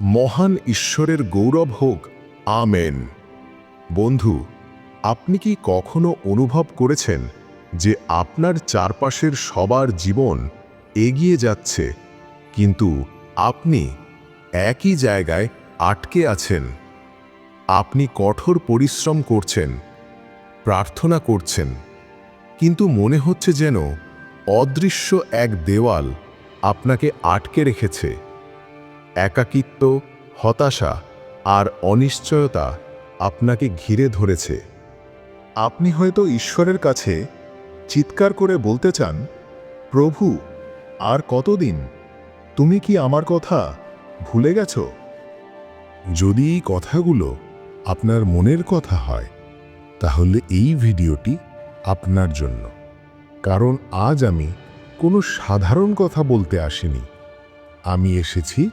মহান ঈশ্বরের গৌরব হোক। আমেন। বন্ধু, আপনি কি কখনো অনুভব করেছেন যে আপনার চারপাশের সবার জীবন এগিয়ে যাচ্ছে, কিন্তু আপনি একই জায়গায় আটকে আছেন? আপনি কঠোর পরিশ্রম করছেন, প্রার্থনা করছেন, কিন্তু মনে হচ্ছে যেন অদৃশ্য এক দেওয়াল আপনাকে আটকে রেখেছে। একাকিত্ব, হতাশা আর অনিশ্চয়তা আপনাকে ঘিরে ধরেছে। আপনি হয়তো ঈশ্বরের কাছে চিৎকার করে বলতে চান, প্রভু, আর কতদিন? তুমি কি আমার কথা ভুলে গেছ? যদি এই কথাগুলো আপনার মনের কথা হয়, তাহলে এই ভিডিওটি আপনার জন্য। কারণ আজ আমি কোনো সাধারণ কথা বলতে আসিনি। আমি এসেছি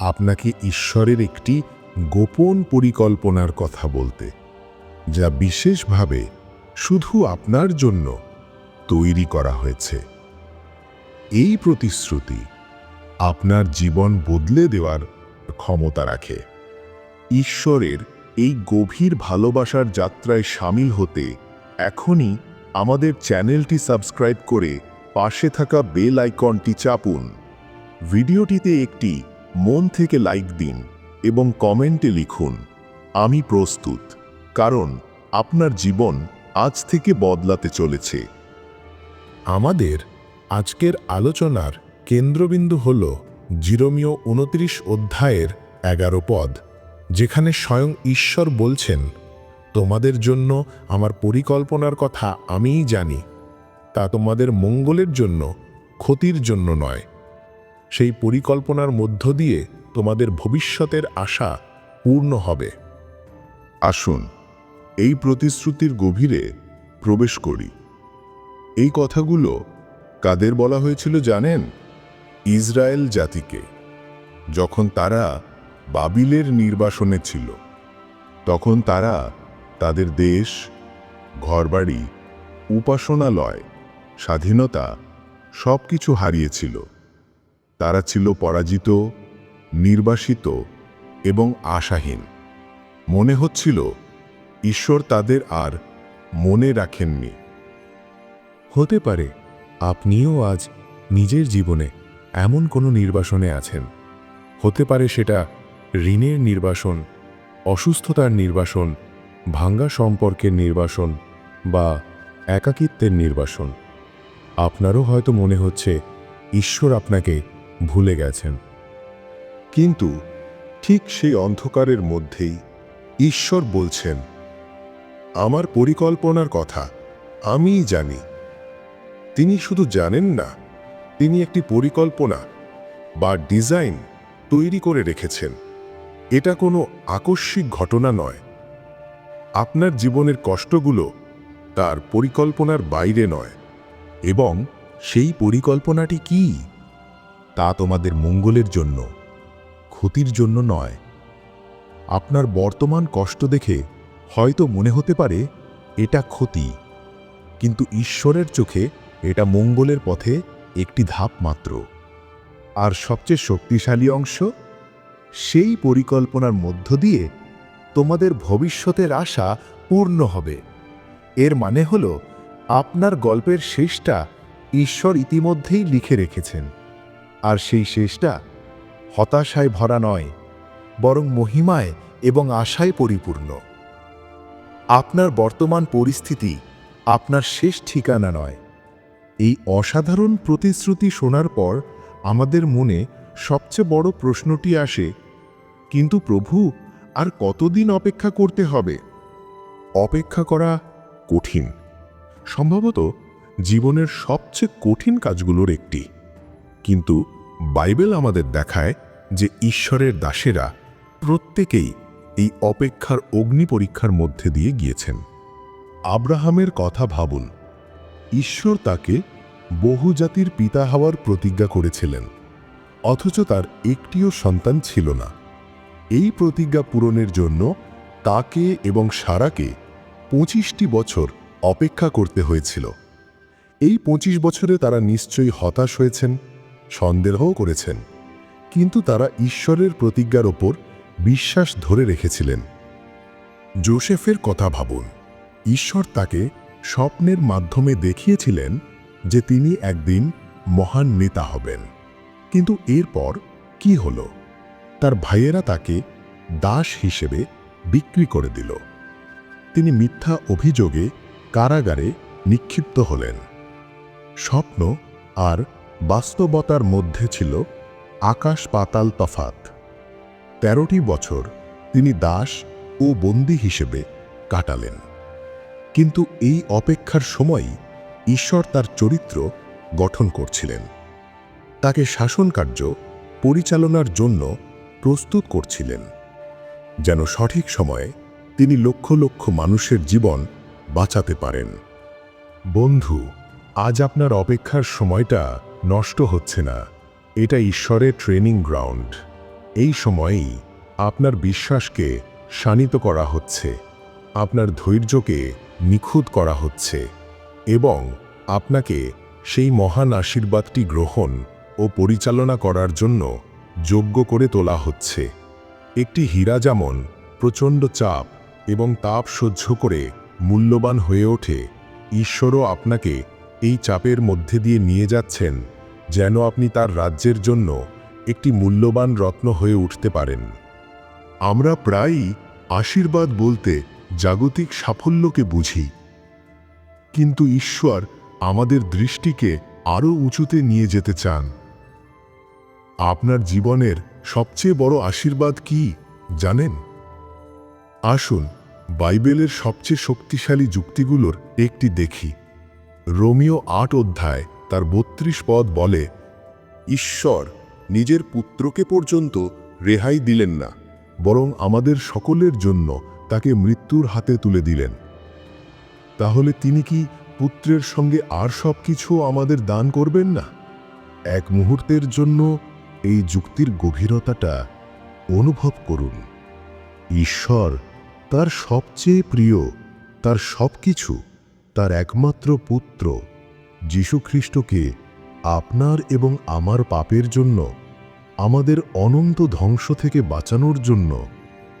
আপনাকে ঈশ্বরের একটি গোপন পরিকল্পনার কথা বলতে, যা বিশেষভাবে শুধু আপনার জন্য তৈরি করা হয়েছে। এই প্রতিশ্রুতি আপনার জীবন বদলে দেওয়ার ক্ষমতা রাখে। ঈশ্বরের এই গভীর ভালোবাসার যাত্রায় সামিল হতে এখনই আমাদের চ্যানেলটি সাবস্ক্রাইব করে পাশে থাকা বেল আইকনটি চাপুন। ভিডিওটিতে একটি মন থেকে লাইক দিন এবং কমেন্টে লিখুন, আমি প্রস্তুত, কারণ আপনার জীবন আজ থেকে বদলাতে চলেছে। আমাদের আজকের আলোচনার কেন্দ্রবিন্দু হল জিরোমিও উনত্রিশ অধ্যায়ের এগারো পদ, যেখানে স্বয়ং ঈশ্বর বলছেন, তোমাদের জন্য আমার পরিকল্পনার কথা আমিই জানি, তা তোমাদের মঙ্গলের জন্য, ক্ষতির জন্য নয়। সেই পরিকল্পনার মধ্য দিয়ে তোমাদের ভবিষ্যতের আশা পূর্ণ হবে। আসুন, এই প্রতিশ্রুতির গভীরে প্রবেশ করি। এই কথাগুলো কাদের বলা হয়েছিল জানেন? ইসরায়েল জাতিকে। যখন তারা বাবিলের নির্বাসনে ছিল, তখন তারা তাদের দেশ, ঘরবাড়ি, উপাসনালয়, স্বাধীনতা সব কিছু হারিয়েছিল। তারা ছিল পরাজিত, নির্বাসিত এবং আশাহীন। মনে হচ্ছিল, ঈশ্বর তাদের আর মনে রাখেননি। হতে পারে, আপনিও আজ নিজের জীবনে এমন কোনো নির্বাসনে আছেন। হতে পারে সেটা ঋণের নির্বাসন, অসুস্থতার নির্বাসন, ভাঙ্গা সম্পর্কের নির্বাসন বা একাকিত্বের নির্বাসন। আপনারও হয়তো মনে হচ্ছে, ঈশ্বর আপনাকে ভুলে গেছেন। কিন্তু ঠিক সেই অন্ধকারের মধ্যেই ঈশ্বর বলছেন, আমার পরিকল্পনার কথা আমিই জানি। তিনি শুধু জানেন না, তিনি একটি পরিকল্পনা বা ডিজাইন তৈরি করে রেখেছেন। এটা কোনো আকস্মিক ঘটনা নয়। আপনার জীবনের কষ্টগুলো তার পরিকল্পনার বাইরে নয়। এবং সেই পরিকল্পনাটি কি? তা তোমাদের মঙ্গলের জন্য, ক্ষতির জন্য নয়। আপনার বর্তমান কষ্ট দেখে হয়তো মনে হতে পারে, এটা ক্ষতি, কিন্তু ঈশ্বরের চোখে এটা মঙ্গলের পথে একটি ধাপ মাত্র। আর সবচেয়ে শক্তিশালী অংশ, সেই পরিকল্পনার মধ্য দিয়ে তোমাদের ভবিষ্যতের আশা পূর্ণ হবে। এর মানে হল, আপনার গল্পের শেষটা ঈশ্বর ইতিমধ্যেই লিখে রেখেছেন। আর সেই শেষটা হতাশায় ভরা নয়, বরং মহিমায় এবং আশায় পরিপূর্ণ। আপনার বর্তমান পরিস্থিতি আপনার শেষ ঠিকানা নয়। এই অসাধারণ প্রতিশ্রুতি শোনার পর আমাদের মনে সবচেয়ে বড় প্রশ্নটি আসে, কিন্তু প্রভু, আর কতদিন অপেক্ষা করতে হবে? অপেক্ষা করা কঠিন। সম্ভবত জীবনের সবচেয়ে কঠিন কাজগুলোর একটি। কিন্তু বাইবেল আমাদের দেখায় যে ঈশ্বরের দাসেরা প্রত্যেকেই এই অপেক্ষার অগ্নি পরীক্ষার মধ্যে দিয়ে গিয়েছেন। আব্রাহামের কথা ভাবুন, ঈশ্বর তাকে বহুজাতির পিতা হওয়ার প্রতিজ্ঞা করেছিলেন, অথচ তার একটিও সন্তান ছিল না। এই প্রতিজ্ঞা পূরণের জন্য তাকে এবং সারাকে পঁচিশটি বছর অপেক্ষা করতে হয়েছিল। এই পঁচিশ বছরে তারা নিশ্চয়ই হতাশ হয়েছেন সন্দেহ করেছেন। কিন্তু তারা ঈশ্বরের প্রতিজ্ঞার ওপর বিশ্বাস ধরে রেখেছিলেন। জোসেফের কথা ভাবুন, ঈশ্বর তাকে স্বপ্নের মাধ্যমে দেখিয়েছিলেন যে তিনি একদিন মহান নেতা হবেন। কিন্তু এরপর কি হল? তার ভাইয়েরা তাকে দাস হিসেবে বিক্রি করে দিল। তিনি মিথ্যা অভিযোগে কারাগারে নিক্ষিপ্ত হলেন। স্বপ্ন আর বাস্তবতার মধ্যে ছিল আকাশ পাতাল তফাত। তেরোটি বছর তিনি দাস ও বন্দী হিসেবে কাটালেন। কিন্তু এই অপেক্ষার সময়ই ঈশ্বর তার চরিত্র গঠন করছিলেন। তাকে শাসনকার্য পরিচালনার জন্য প্রস্তুত করছিলেন, যেন সঠিক সময়ে তিনি লক্ষ লক্ষ মানুষের জীবন বাঁচাতে পারেন। বন্ধু, আজ আপনার অপেক্ষার সময়টা নষ্ট হচ্ছে না। এটা ঈশ্বরের ট্রেনিং গ্রাউন্ড এই সময়েই আপনার বিশ্বাসকে শানিত করা হচ্ছে। আপনার ধৈর্যকে নিখুঁত করা হচ্ছে। এবং আপনাকে সেই মহান আশীর্বাদটি গ্রহণ ও পরিচালনা করার জন্য যোগ্য করে তোলা হচ্ছে। একটি হীরা যেমন প্রচণ্ড চাপ এবং তাপ সহ্য করে মূল্যবান হয়ে ওঠে, ঈশ্বরও আপনাকে এই চাপের মধ্যে দিয়ে নিয়ে যাচ্ছেন, যেন আপনি তার রাজ্যের জন্য একটি মূল্যবান রত্ন হয়ে উঠতে পারেন। আমরা প্রায়ই আশীর্বাদ বলতে জাগতিক সাফল্যকে বুঝি। কিন্তু ঈশ্বর আমাদের দৃষ্টিকে আরও উঁচুতে নিয়ে যেতে চান। আপনার জীবনের সবচেয়ে বড় আশীর্বাদ কি, জানেন? আসুন বাইবেলের সবচেয়ে শক্তিশালী যুক্তিগুলোর একটি দেখি। রোমিও আট অধ্যায় তার বত্রিশ পদ বলে, ঈশ্বর নিজের পুত্রকে পর্যন্ত রেহাই দিলেন না, বরং আমাদের সকলের জন্য তাকে মৃত্যুর হাতে তুলে দিলেন। তাহলে তিনি কি পুত্রের সঙ্গে আর সব কিছু আমাদের দান করবেন না? এক মুহূর্তের জন্য এই যুক্তির গভীরতাটা অনুভব করুন। ঈশ্বর তার সবচেয়ে প্রিয়, তার সব কিছু তার একমাত্র পুত্র যীশুখ্রিস্টকে আপনার এবং আমার পাপের জন্য, আমাদের অনন্ত ধ্বংস থেকে বাঁচানোর জন্য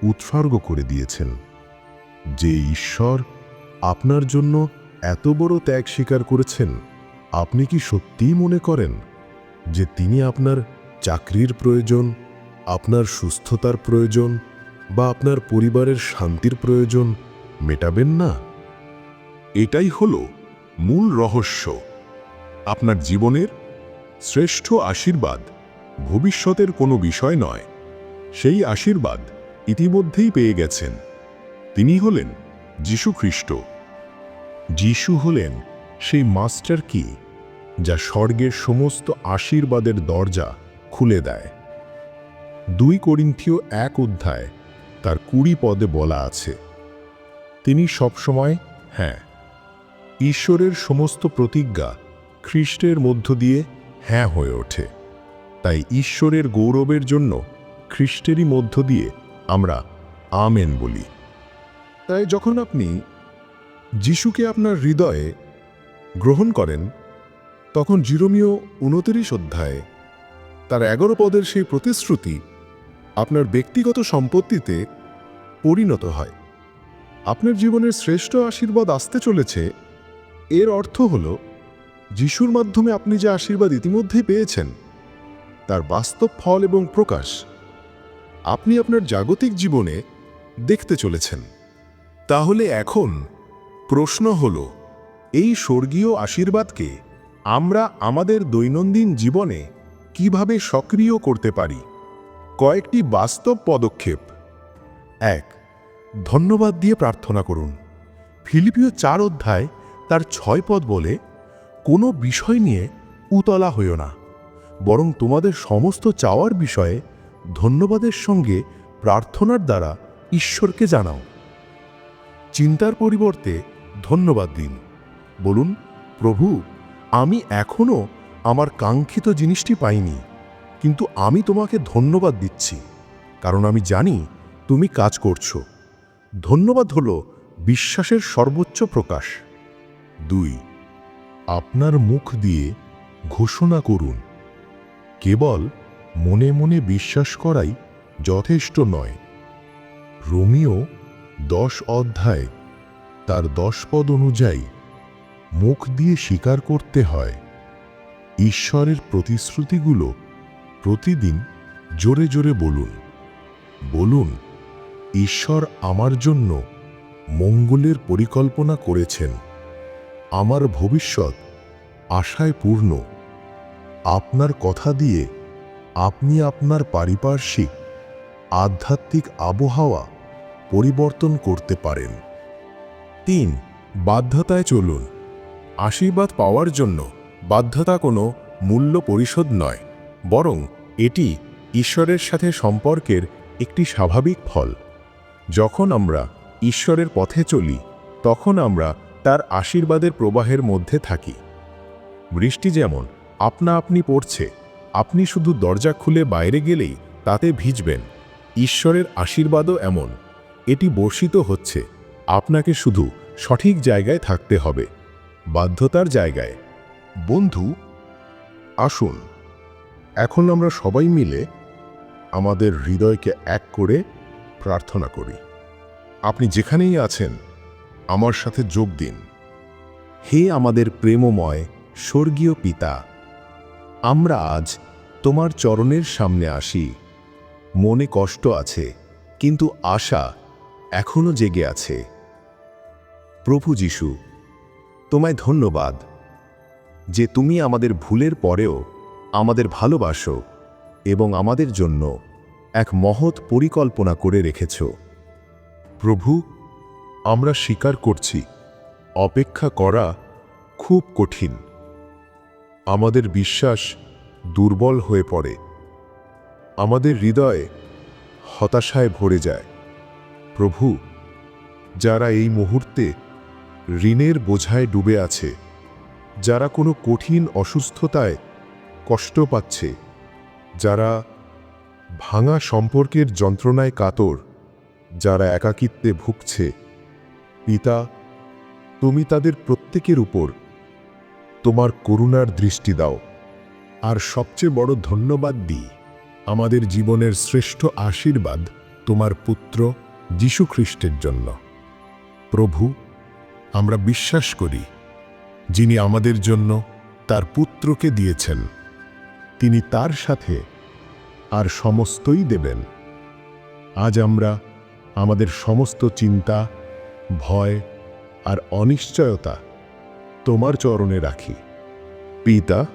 উৎসর্গ করে দিয়েছেন। যে ঈশ্বর আপনার জন্য এত বড় ত্যাগ স্বীকার করেছেন, আপনি কি সত্যিই মনে করেন যে তিনি আপনার চাকরির প্রয়োজন, আপনার সুস্থতার প্রয়োজন বা আপনার পরিবারের শান্তির প্রয়োজন মেটাবেন না? এটাই হলো মূল রহস্য। আপনার জীবনের শ্রেষ্ঠ আশীর্বাদ ভবিষ্যতের কোনো বিষয় নয়। সেই আশীর্বাদ ইতিমধ্যেই পেয়ে গেছেন। তিনি হলেন যীশু খ্রিস্ট যিশু হলেন সেই মাস্টার কি, যা স্বর্গের সমস্ত আশীর্বাদের দরজা খুলে দেয়। দুই করিন্থীয় এক অধ্যায় তার কুড়ি পদে বলা আছে। তিনি সবসময় হ্যাঁ ঈশ্বরের সমস্ত প্রতিজ্ঞা খ্রিস্টের মধ্য দিয়ে হ্যাঁ হয়ে ওঠে। তাই ঈশ্বরের গৌরবের জন্য খ্রিস্টেরই মধ্য দিয়ে আমরা আমেন বলি। তাই যখন আপনি যিশুকে আপনার হৃদয়ে গ্রহণ করেন, তখন জিরোমীয় উনতিরিশ অধ্যায়ে তার এগারো পদের সেই প্রতিশ্রুতি আপনার ব্যক্তিগত সম্পত্তিতে পরিণত হয়। আপনার জীবনের শ্রেষ্ঠ আশীর্বাদ আসতে চলেছে এর অর্থ হল, যিশুর মাধ্যমে আপনি যে আশীর্বাদ ইতিমধ্যেই পেয়েছেন, তার বাস্তব ফল এবং প্রকাশ আপনি আপনার জাগতিক জীবনে দেখতে চলেছেন। তাহলে এখন প্রশ্ন হল, এই স্বর্গীয় আশীর্বাদকে আমরা আমাদের দৈনন্দিন জীবনে কীভাবে সক্রিয় করতে পারি? কয়েকটি বাস্তব পদক্ষেপ। এক, ধন্যবাদ দিয়ে প্রার্থনা করুন। ফিলিপিও চার অধ্যায় তার ছয় পদ বলে কোনো বিষয় নিয়ে উতলা হইও না, বরং তোমাদের সমস্ত চাওয়ার বিষয়ে ধন্যবাদের সঙ্গে প্রার্থনার দ্বারা ঈশ্বরকে জানাও। চিন্তার পরিবর্তে ধন্যবাদ দিন। বলুন, প্রভু, আমি এখনও আমার কাঙ্ক্ষিত জিনিসটি পাইনি, কিন্তু আমি তোমাকে ধন্যবাদ দিচ্ছি, কারণ আমি জানি তুমি কাজ করছ। ধন্যবাদ হল বিশ্বাসের সর্বোচ্চ প্রকাশ। দুই, আপনার মুখ দিয়ে ঘোষণা করুন। কেবল মনে মনে বিশ্বাস করাই যথেষ্ট নয়। রোমিও দশ অধ্যায়, তার দশ পদ অনুযায়ী মুখ দিয়ে স্বীকার করতে হয়। ঈশ্বরের প্রতিশ্রুতিগুলো প্রতিদিন জোরে জোরে বলুন। বলুন, ঈশ্বর আমার জন্য মঙ্গলের পরিকল্পনা করেছেন। আমার ভবিষ্যৎ আশায় পূর্ণ। আপনার কথা দিয়ে আপনি আপনার পারিপার্শ্বিক, আধ্যাত্মিক আবহাওয়া পরিবর্তন করতে পারেন। তিন, বাধ্যতায় চলুন। আশীর্বাদ পাওয়ার জন্য বাধ্যতা কোনো মূল্য পরিশোধ নয়, বরং এটি ঈশ্বরের সাথে সম্পর্কের একটি স্বাভাবিক ফল। যখন আমরা ঈশ্বরের পথে চলি, তখন আমরা তার আশীর্বাদের প্রবাহের মধ্যে থাকি। বৃষ্টি যেমন আপনা আপনি পড়ছে, আপনি শুধু দরজা খুলে বাইরে গেলেই তাতে ভিজবেন। ঈশ্বরের আশীর্বাদও এমন, এটি বর্ষিত হচ্ছে, আপনাকে শুধু সঠিক জায়গায় থাকতে হবে, বাধ্যতার জায়গায়। বন্ধু, আসুন, এখন আমরা সবাই মিলে আমাদের হৃদয়কে এক করে প্রার্থনা করি। আপনি যেখানেই আছেন আমার সাথে যোগ দিন। হে আমাদের প্রেমময় স্বর্গীয় পিতা, আমরা আজ তোমার চরণের সামনে আসি। মনে কষ্ট আছে, কিন্তু আশা এখনও জেগে আছে। প্রভু যিশু, তোমায় ধন্যবাদ যে তুমি আমাদের ভুলের পরেও আমাদের ভালোবাসো এবং আমাদের জন্য এক মহৎ পরিকল্পনা করে রেখেছ। প্রভু আমরা স্বীকার করছি, অপেক্ষা করা খুব কঠিন। আমাদের বিশ্বাস দুর্বল হয়ে পড়ে। আমাদের হৃদয়ে হতাশায় ভরে যায়। প্রভু, যারা এই মুহূর্তে ঋণের বোঝায় ডুবে আছে, যারা কোনো কঠিন অসুস্থতায় কষ্ট পাচ্ছে, যারা ভাঙা সম্পর্কের যন্ত্রণায় কাতর, যারা একাকিত্বে ভুগছে পিতা, তুমি তাদের প্রত্যেকের উপর তোমার করুণার দৃষ্টি দাও। আর সবচেয়ে বড় ধন্যবাদ দিই আমাদের জীবনের শ্রেষ্ঠ আশীর্বাদ তোমার পুত্র যীশুখ্রিস্টের জন্য। প্রভু, আমরা বিশ্বাস করি, যিনি আমাদের জন্য তার পুত্রকে দিয়েছেন, তিনি তার সাথে আর সমস্তই দেবেন। আজ আমরা আমাদের সমস্ত চিন্তা ভয় আর অনিশ্চয়তা তোমার চরণে রাখি। পিতা,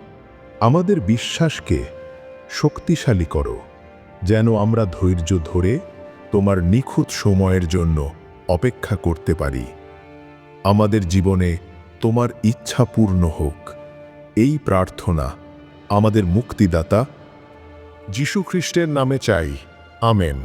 আমাদের বিশ্বাসকে শক্তিশালী করো, যেন আমরা ধৈর্য ধরে তোমার নিখুঁত সময়ের জন্য অপেক্ষা করতে পারি। আমাদের জীবনে তোমার ইচ্ছা পূর্ণ হোক, এই প্রার্থনা আমাদের মুক্তিদাতা যীশুখ্রিস্টের নামে চাই। আমেন।